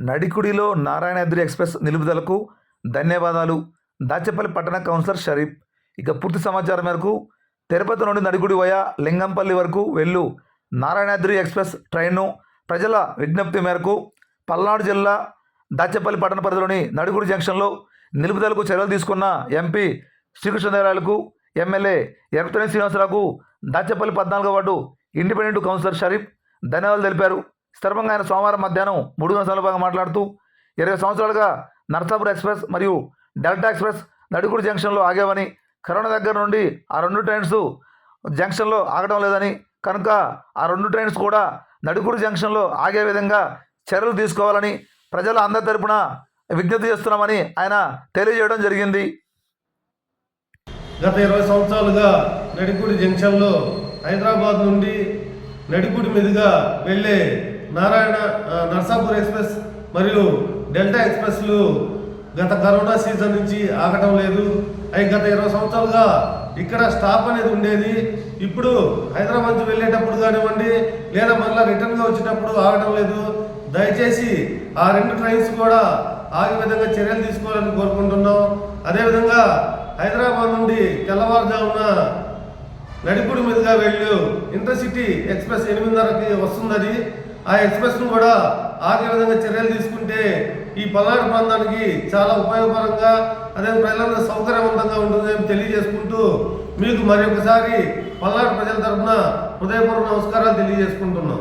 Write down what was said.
నడికుడిలో Narayanadri express నిలుపుదలకు ధన్యవాదాలు. దాచేపల్లి పట్టణ councillor Sharif. ఇక పూర్తి సమాచారం మేరకు తిరుపతి నుండి నడికుడి వయా లింగంపల్లి వరకు వెళ్ళు. నారాయణాద్రి ఎక్స్ప్రెస్ ట్రైన్ను ప్రజల విజ్ఞప్తి మేరకు పల్నాడు జిల్లా దాచేపల్లి పట్టణ పరిధిలోని నడిగుడి జంక్షన్లో నిలుపుదలకు చర్యలు తీసుకున్న ఎంపీ శ్రీకృష్ణదేవరాయలకు ఎమ్మెల్యే ఎరపతని శ్రీనివాసరావుకు దాచేపల్లి పద్నాలుగో వార్డు ఇండిపెండెంట్ కౌన్సిలర్ షరీఫ్ ధన్యవాదాలు తెలిపారు. స్థిరంగా ఆయన సోమవారం మధ్యాహ్నం మూడు గంటల భాగం మాట్లాడుతూ ఇరవై సంవత్సరాలుగా నర్సాపూర్ ఎక్స్ప్రెస్ మరియు డెల్టా ఎక్స్ప్రెస్ నడుగుడు జంక్షన్లో ఆగేవని కరోనా దగ్గర నుండి ఆ రెండు ట్రైన్స్ జంక్షన్లో ఆగడం లేదని కనుక ఆ రెండు ట్రైన్స్ కూడా నడుగుడు జంక్షన్లో ఆగే విధంగా చర్యలు తీసుకోవాలని ప్రజల అందరి తరపున విజ్ఞప్తి చేస్తున్నామని ఆయన తెలియజేయడం జరిగింది. గత ఇరవై సంవత్సరాలుగా నడిపూడి జంక్షన్లో హైదరాబాద్ నుండి నడిపూడి మీదుగా వెళ్ళే నారాయణ నర్సాపూర్ ఎక్స్ప్రెస్ మరియు డెల్టా ఎక్స్ప్రెస్లు గత కరోనా సీజన్ నుంచి ఆగటం లేదు. అవి గత ఇరవై సంవత్సరాలుగా ఇక్కడ స్టాప్ అనేది ఉండేది. ఇప్పుడు హైదరాబాద్ వెళ్ళేటప్పుడు కానివ్వండి లేదా మళ్ళీ రిటర్న్గా వచ్చేటప్పుడు ఆగటం లేదు. దయచేసి ఆ రెండు ట్రైన్స్ కూడా ఆగే విధంగా చర్యలు తీసుకోవాలని కోరుకుంటున్నాం. అదేవిధంగా హైదరాబాద్ నుండి తెల్లవారుజామున నడిపూడి మీదుగా వెళ్ళు. ఇంటర్సిటీ ఎక్స్ప్రెస్ ఎనిమిదిన్నరకి వస్తుందని ఆ ఎక్స్ప్రెస్ను కూడా ఆగే విధంగా చర్యలు తీసుకుంటే ఈ పల్నాడు ప్రాంతానికి చాలా ఉపయోగకరంగా అదే ప్రజలందరూ సౌకర్యవంతంగా ఉంటుందని తెలియజేసుకుంటూ మీకు మరి ఒకసారి పల్నాడు ప్రజల తరఫున హృదయపూర్వక నమస్కారాలు తెలియజేసుకుంటున్నాం.